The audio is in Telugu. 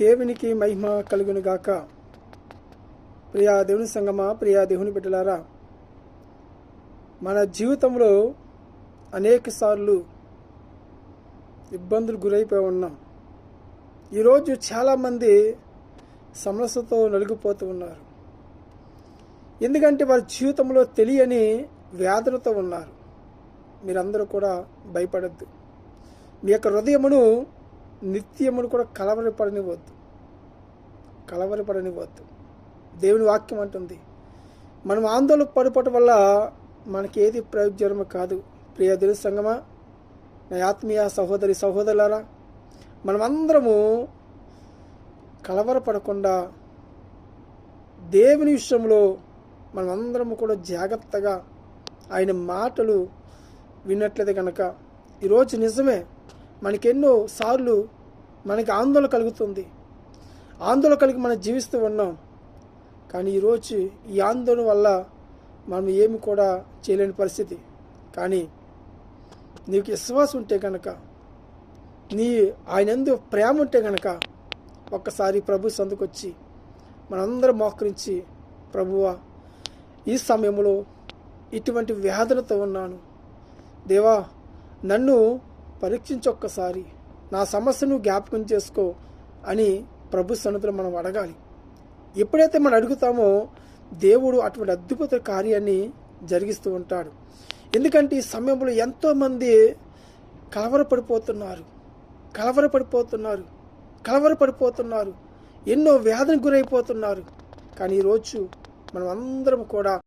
దేవునికి మహిమ కలుగునుగాక ప్రియా దేవుని సంగమా ప్రియా దేవుని బిడ్డలారా మన జీవితంలో అనేక సార్లు ఇబ్బందులు గురైపోయి ఉన్నాం. ఈరోజు చాలామంది సమస్యతో నలిగిపోతూ ఉన్నారు. ఎందుకంటే వారి జీవితంలో తెలియని వ్యాధులతో ఉన్నారు. మీరందరూ కూడా భయపడద్దు. మీ యొక్క హృదయమును నిత్యమును కూడా కలవరపడనివ్వద్దు కలవరపడనివ్వద్దు దేవుని వాక్యం అంటుంది మనం ఆందోళన పడిపోవటం వల్ల మనకి ఏది ప్రయోజనము కాదు. ప్రియ దేవుని సంగమా నా ఆత్మీయ సహోదరి సహోదరులారా మనమందరము కలవరపడకుండా దేవుని విషయంలో మనమందరము కూడా జాగ్రత్తగా ఆయన మాటలు విన్నట్లయితే కనుక ఈరోజు నిజమే మనకెన్నో సార్లు మనకి ఆందోళన కలుగుతుంది. ఆందోళన కలిగి మనం జీవిస్తూ ఉన్నాం. కానీ ఈరోజు ఈ ఆందోళన వల్ల మనం ఏమి కూడా చేయలేని పరిస్థితి. కానీ నీకు విశ్వాసం ఉంటే కనుక నీ ఆయన ఎందు ప్రేమ ఉంటే కనుక ఒక్కసారి ప్రభు సందుకొచ్చి మనందరం మోకరించి ప్రభువా ఈ సమయంలో ఇటువంటి వ్యాధులతో ఉన్నాను. దేవా నన్ను పరీక్షించొక్కసారి. నా సమస్యను జ్ఞాపకం చేసుకో అని ప్రభు సన్నతులు మనం అడగాలి. ఎప్పుడైతే మనం అడుగుతామో దేవుడు అటువంటి అద్భుత కార్యాన్ని జరిగిస్తూ ఉంటాడు. ఎందుకంటే ఈ సమయంలో ఎంతోమంది కలవరపడిపోతున్నారు. కలవరపడిపోతున్నారు. కలవరపడిపోతున్నారు. ఎన్నో వ్యాధులకు గురైపోతున్నారు. కానీ ఈరోజు మనం అందరం కూడా